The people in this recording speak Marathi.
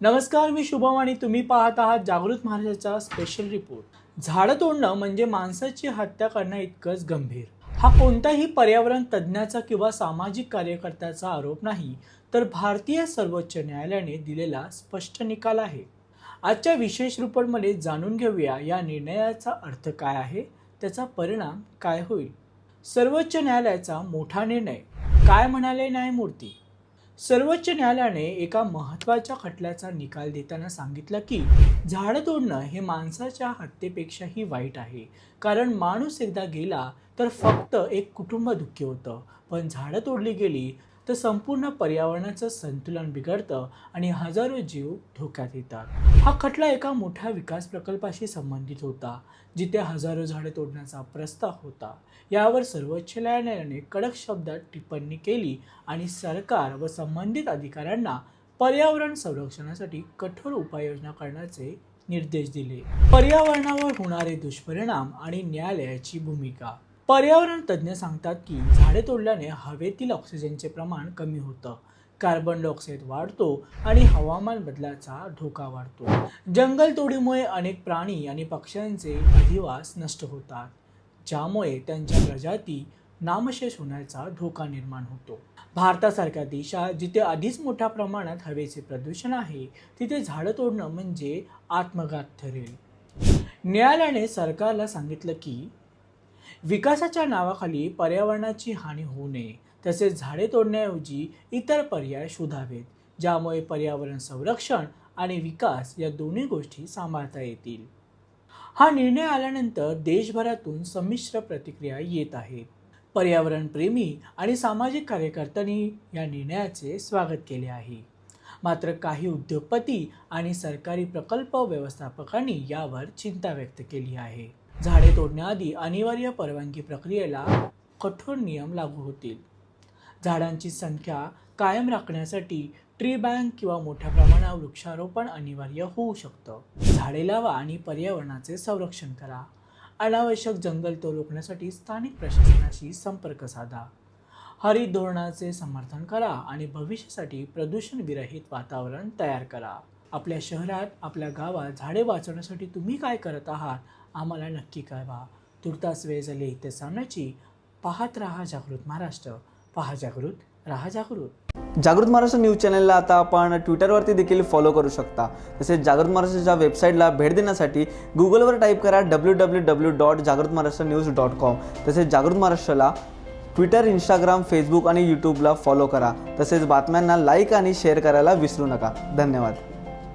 नमस्कार मी शुभम आणि तुम्ही पाहत आहात जागृत महाराष्ट्राचा स्पेशल रिपोर्ट झाडं तोडणं म्हणजे माणसाची हत्या करणं इतकंच गंभीर. हा कोणताही पर्यावरण तज्ज्ञाचा किंवा सामाजिक कार्यकर्त्याचा आरोप नाही तर भारतीय सर्वोच्च न्यायालयाने दिलेला स्पष्ट निकाल आहे. आजच्या विशेष रिपोर्टमध्ये जाणून घेऊया या निर्णयाचा अर्थ काय आहे त्याचा परिणाम काय होईल. सर्वोच्च न्यायालयाचा मोठा निर्णय. काय म्हणाले न्यायमूर्ती? सर्वोच्च न्यायालयाने एका महत्त्वाच्या खटल्याचा निकाल देताना सांगितलं की झाडं तोडणं हे माणसाच्या हत्येपेक्षाही वाईट आहे. कारण माणूस एकदा गेला तर फक्त एक कुटुंब दुःखी होतं. पण झाडं तोडली गेली तर संपूर्ण पर्यावरणाचं संतुलन बिघडतं आणि हजारो जीव धोक्यात येतात. हा खटला एका मोठ्या विकास प्रकल्पाशी संबंधित होता जिथे हजारो झाडे तोडण्याचा प्रस्ताव होता. यावर सर्वोच्च न्यायालयाने कडक शब्दात टिप्पणी केली आणि सरकार व संबंधित अधिकाऱ्यांना पर्यावरण संरक्षणासाठी कठोर उपाययोजना करण्याचे निर्देश दिले. पर्यावरणावर होणारे दुष्परिणाम आणि न्यायालयाची भूमिका. पर्यावरण तज्ज्ञ सांगतात की झाडे तोडल्याने हवेतील ऑक्सिजनचे प्रमाण कमी होतं. कार्बन डायऑक्साईड वाढतो आणि हवामान बदलाचा धोका वाढतो. जंगलतोडीमुळे अनेक प्राणी आणि पक्ष्यांचे अधिवास नष्ट होतात ज्यामुळे त्यांच्या प्रजाती नामशेष होण्याचा धोका निर्माण होतो. भारतासारख्या देशात जिथे आधीच मोठ्या प्रमाणात हवेचे प्रदूषण आहे तिथे झाडं तोडणं म्हणजे आत्मघात ठरेल. न्यायालयाने सरकारला सांगितलं की विकासाच्या नावाखाली पर्यावरणाची हानी होऊ नये तसेच झाडे तोडण्याऐवजी इतर पर्याय शोधावेत ज्यामुळे पर्यावरण संरक्षण आणि विकास या दोन्ही गोष्टी सांभाळता येतील. हा निर्णय आल्यानंतर देशभरातून संमिश्र प्रतिक्रिया येत आहेत. पर्यावरणप्रेमी आणि सामाजिक कार्यकर्त्यांनी या निर्णयाचे स्वागत केले आहे. मात्र काही उद्योगपती आणि सरकारी प्रकल्प व्यवस्थापकांनी यावर चिंता व्यक्त केली आहे. झाडे तोडण्याआधी अनिवार्य परवानगी प्रक्रियेला कठोर नियम लागू होतील. झाडांची संख्या कायम राखण्यासाठी ट्री बँक किंवा मोठ्या प्रमाणावर वृक्षारोपण अनिवार्य होऊ शकतं. झाडे लावा आणि पर्यावरणाचे संरक्षण करा. अनावश्यक जंगलतोड रोखण्यासाठी स्थानिक प्रशासनाशी संपर्क साधा. हरित धोरणाचे समर्थन करा आणि भविष्यासाठी प्रदूषणविरहित वातावरण तयार करा. आपल्या शहरात आपल्या गावात झाडे वाचवण्यासाठी तुम्ही काय करत आहात आम्हाला नक्की कळवा. तुर्तास वेळ झाली ते सांगण्याची पाहत रहा जागृत महाराष्ट्र. पहा जागृत राहा जागृत. जागृत महाराष्ट्र न्यूज चॅनलला आता आपण ट्विटरवरती देखील फॉलो करू शकता. तसेच जागृत महाराष्ट्राच्या वेबसाईटला भेट देण्यासाठी गुगलवर टाईप करा डब्ल्यू डब्ल्यू डब्ल्यू डॉट जागृत महाराष्ट्र न्यूज डॉट कॉम तसेच जागृत महाराष्ट्राला ट्विटर इंस्टाग्राम फेसबुक आणि यूट्यूबला फॉलो करा. तसेच बातम्यांना लाईक आणि शेअर करायला विसरू नका. धन्यवाद.